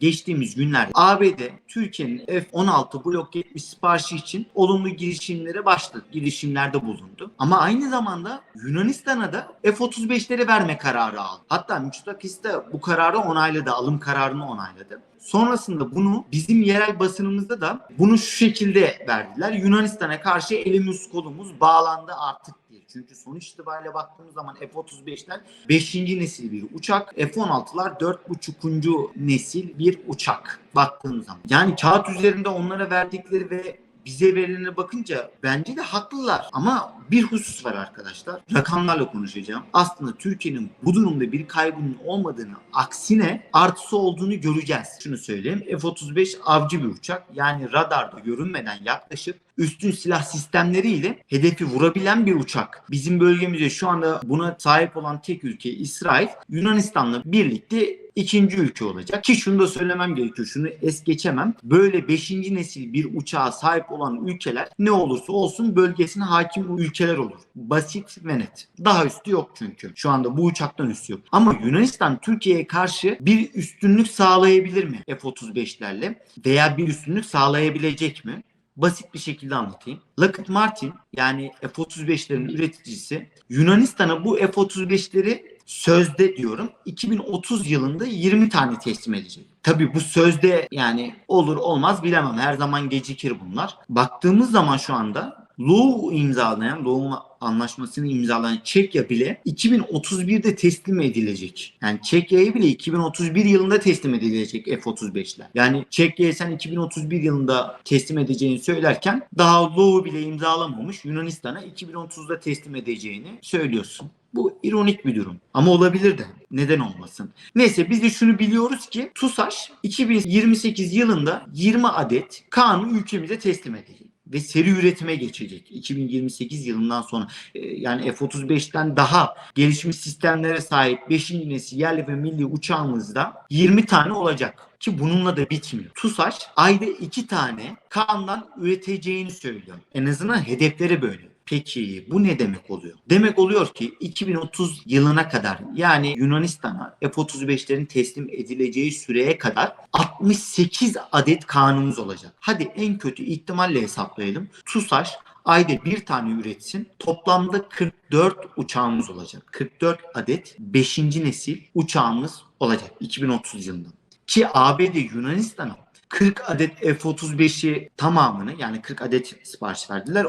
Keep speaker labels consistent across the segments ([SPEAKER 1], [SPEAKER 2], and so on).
[SPEAKER 1] geçtiğimiz günlerde ABD Türkiye'nin F-16 Blok 70 siparişi için olumlu girişimlere başladı. Girişimlerde bulundu. Ama aynı zamanda Yunanistan'a da F-35'leri verme kararı aldı. Hatta Mitsotakis de bu kararı onayladı. Alım kararını onayladı. Sonrasında bunu bizim yerel basınımızda da bunu şu şekilde verdiler. Yunanistan'a karşı elimiz kolumuz bağlandı artık. Çünkü sonuç itibariyle baktığımız zaman F-35'ler 5. nesil bir uçak. F-16'lar 4.5. nesil bir uçak baktığımız zaman. Yani kağıt üzerinde onlara verdikleri ve bize verilene bakınca bence de haklılar. Ama bir husus var arkadaşlar. Rakamlarla konuşacağım. Aslında Türkiye'nin bu durumda bir kaybının olmadığını aksine artısı olduğunu göreceğiz. Şunu söyleyeyim. F-35 avcı bir uçak. Yani radarda görünmeden yaklaşıp üstün silah sistemleriyle hedefi vurabilen bir uçak. Bizim bölgemizde şu anda buna sahip olan tek ülke İsrail. Yunanistan'la birlikte ikinci ülke olacak. Ki şunu da söylemem gerekiyor. Şunu es geçemem. Böyle 5. nesil bir uçağa sahip olan ülkeler ne olursa olsun bölgesine hakim ülkeler olur. Basit ve net. Daha üstü yok çünkü. Şu anda bu uçaktan üstü yok. Ama Yunanistan Türkiye'ye karşı bir üstünlük sağlayabilir mi F-35'lerle? Veya bir üstünlük sağlayabilecek mi? basit bir şekilde anlatayım. Lockheed Martin yani F-35'lerin üreticisi Yunanistan'a bu F-35'leri sözde diyorum 2030 yılında 20 tane teslim edecek. Tabii bu sözde yani olur olmaz bilemem. Her zaman gecikir bunlar. Baktığımız zaman şu anda Low imzalayan, Low'un anlaşmasını imzalayan Çekya bile 2031'de teslim edilecek. Yani Çekya'ya bile 2031 yılında teslim edilecek F-35'ler. Yani Çekya'ya sen 2031 yılında teslim edeceğini söylerken daha Low'u bile imzalamamış Yunanistan'a 2030'da teslim edeceğini söylüyorsun. Bu ironik bir durum. Ama olabilir de. Neden olmasın? Neyse biz de şunu biliyoruz ki TUSAŞ 2028 yılında 20 adet Kaan'ı ülkemize teslim edecek ve seri üretime geçecek 2028 yılından sonra. Ee, yani F-35'ten daha gelişmiş sistemlere sahip 5. nesil yerli ve milli uçağımızda 20 tane olacak. Ki bununla da bitmiyor. TUSAŞ ayda 2 tane Kaan'dan üreteceğini söylüyor. En azından hedefleri böyle. Peki bu ne demek oluyor? Demek oluyor ki 2030 yılına kadar yani Yunanistan'a F-35'lerin teslim edileceği süreye kadar 68 adet kanunumuz olacak. Hadi en kötü ihtimalle hesaplayalım. TUSAŞ ayda bir tane üretsin. Toplamda 44 uçağımız olacak. 44 adet 5. nesil uçağımız olacak 2030 yılında. Ki ABD Yunanistan'a 40 adet F-35'i tamamını yani 40 adet sipariş verdiler.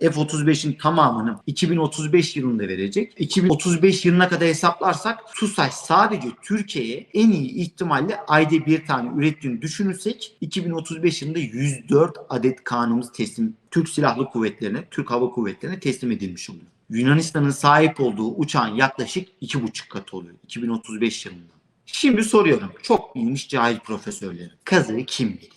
[SPEAKER 1] F-35'in tamamını 2035 yılında verecek. 2035 yılına kadar hesaplarsak TUSAŞ sadece Türkiye'ye en iyi ihtimalle ayda bir tane ürettiğini düşünürsek 2035 yılında 104 adet kanımız teslim Türk Silahlı Kuvvetleri'ne, Türk Hava Kuvvetleri'ne teslim edilmiş oluyor. Yunanistan'ın sahip olduğu uçağın yaklaşık 2,5 katı oluyor 2035 yılında. Şimdi soruyorum. Çok bilmiş cahil profesörlerim. Kazığı kim bilir?